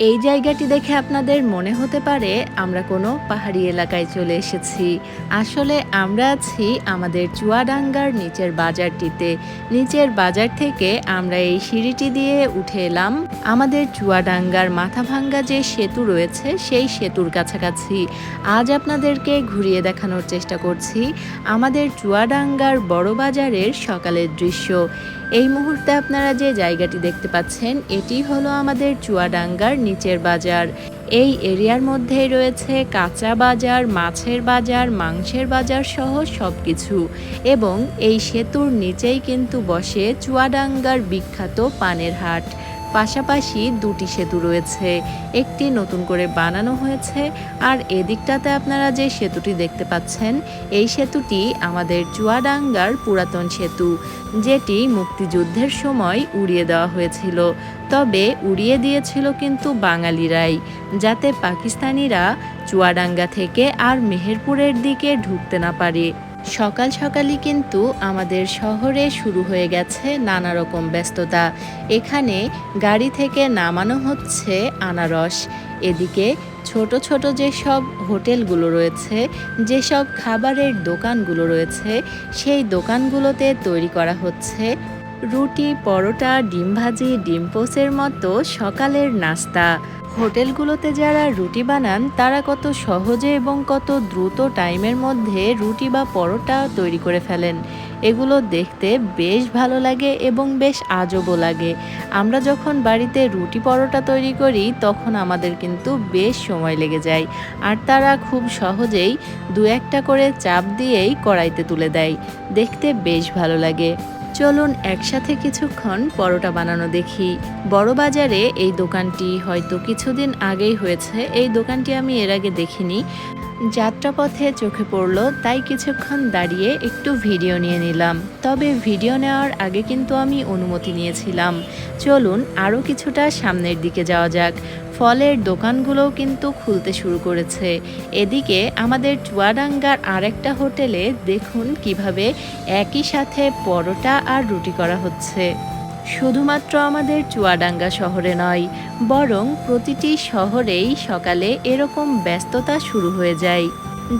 এই জায়গাটি দেখে আপনাদের মনে হতে পারে আমরা কোনো পাহাড়ি এলাকায় চলে এসেছি। আসলে আমরা আছি আমাদের চুয়াডাঙ্গার নিচের বাজারটিতে। নিচের বাজার থেকে আমরা এই সিঁড়িটি দিয়ে উঠে এলাম। আমাদের চুয়াডাঙ্গার মাথাভাঙ্গা যে সেতু রয়েছে, সেই সেতুর কাছাকাছি। আজ আপনাদেরকে ঘুরিয়ে দেখানোর চেষ্টা করছি আমাদের চুয়াডাঙ্গার বড় বাজারের সকালের দৃশ্য। এই মুহূর্তে আপনারা যে জায়গাটি দেখতে পাচ্ছেন, এটি হলো আমাদের চুয়াডাঙ্গার নিচের বাজার। এই এরিয়ার মধ্যেই রয়েছে কাঁচা বাজার, মাছের বাজার, মাংসের বাজার সহ সব কিছু এবং এই সেতুর নিচেই কিন্তু বসে চুয়াডাঙ্গার বিখ্যাত পানের হাট। পাশাপাশি দুটি সেতু রয়েছে। একটি নতুন করে বানানো হয়েছে আর এদিকটাতে আপনারা যে সেতুটি দেখতে পাচ্ছেন, এই সেতুটি আমাদের চুয়াডাঙ্গার পুরাতন সেতু, যেটি মুক্তিযুদ্ধের সময় উড়িয়ে দেওয়া হয়েছিল। তবে উড়িয়ে দিয়েছিল কিন্তু বাঙালিরাই, যাতে পাকিস্তানিরা চুয়াডাঙ্গা থেকে আর মেহেরপুরের দিকে ঢুকতে না পারে। সকাল সকালই কিন্তু আমাদের শহরে শুরু হয়ে গেছে নানা রকম ব্যস্ততা। এখানে গাড়ি থেকে নামানো হচ্ছে আনারস। এদিকে ছোট ছোট যেসব হোটেলগুলো রয়েছে, যেসব খাবারের দোকানগুলো রয়েছে, সেই দোকানগুলোতে তৈরি করা হচ্ছে রুটি, পরোটা, ডিম ভাজি, ডিম পোসের মতো সকালের নাস্তা। হোটেলগুলোতে যারা রুটি বানান, তারা কত সহজে এবং কত দ্রুত টাইমের মধ্যে রুটি বা পরোটা তৈরি করে ফেলেন। এগুলো দেখতে বেশ ভালো লাগে এবং বেশ আজবও লাগে। আমরা যখন বাড়িতে রুটি, পরোটা তৈরি করি, তখন আমাদের কিন্তু বেশ সময় লেগে যায়। আর তারা খুব সহজেই দু একটা করে চাপ দিয়েই কড়াইতে তুলে দেয়। দেখতে বেশ ভালো লাগে। চলুন একসাথে কিছুক্ষণ পরোটা বানানো দেখি। বড় বাজারে এই দোকানটি হয়তো কিছুদিন আগেই হয়েছে। এই দোকানটি আমি এর আগে দেখিনি। যাত্রাপথে চোখে পড়ল, তাই কিছুক্ষণ দাঁড়িয়ে একটু ভিডিও নিয়ে নিলাম। তবে ভিডিও নেওয়ার আগে কিন্তু আমি অনুমতি নিয়েছিলাম। চলুন আরও কিছুটা সামনের দিকে যাওয়া যাক। ফলের দোকানগুলোও কিন্তু খুলতে শুরু করেছে। এদিকে আমাদের চুয়াডাঙ্গার আরেকটা হোটেলে দেখুন কীভাবে একই সাথে পরোটা আর রুটি করা হচ্ছে। শুধুমাত্র আমাদের চুয়াডাঙ্গা শহরে নয়, বরং প্রতিটি শহরেই সকালে এরকম ব্যস্ততা শুরু হয়ে যায়।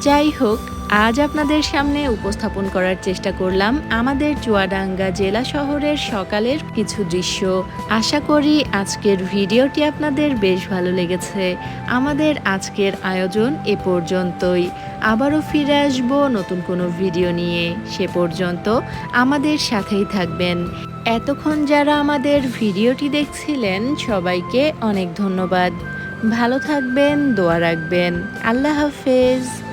যাই হোক আজ আপনাদের সামনে উপস্থাপন করার চেষ্টা করলাম আমাদের চুয়াডাঙ্গা জেলা শহরের সকালের কিছু দৃশ্য। আশা করি আজকের ভিডিওটি আপনাদের বেশ ভালো লেগেছে। আমাদের আজকের আয়োজন এ পর্যন্তই। আবারও ফিরে আসব নতুন কোনো ভিডিও নিয়ে। সে পর্যন্ত আমাদের সাথেই থাকবেন। এতক্ষণ যারা আমাদের ভিডিওটি দেখছিলেন, সবাইকে অনেক ধন্যবাদ। ভালো থাকবেন, দোয়া রাখবেন। আল্লাহ হাফেজ।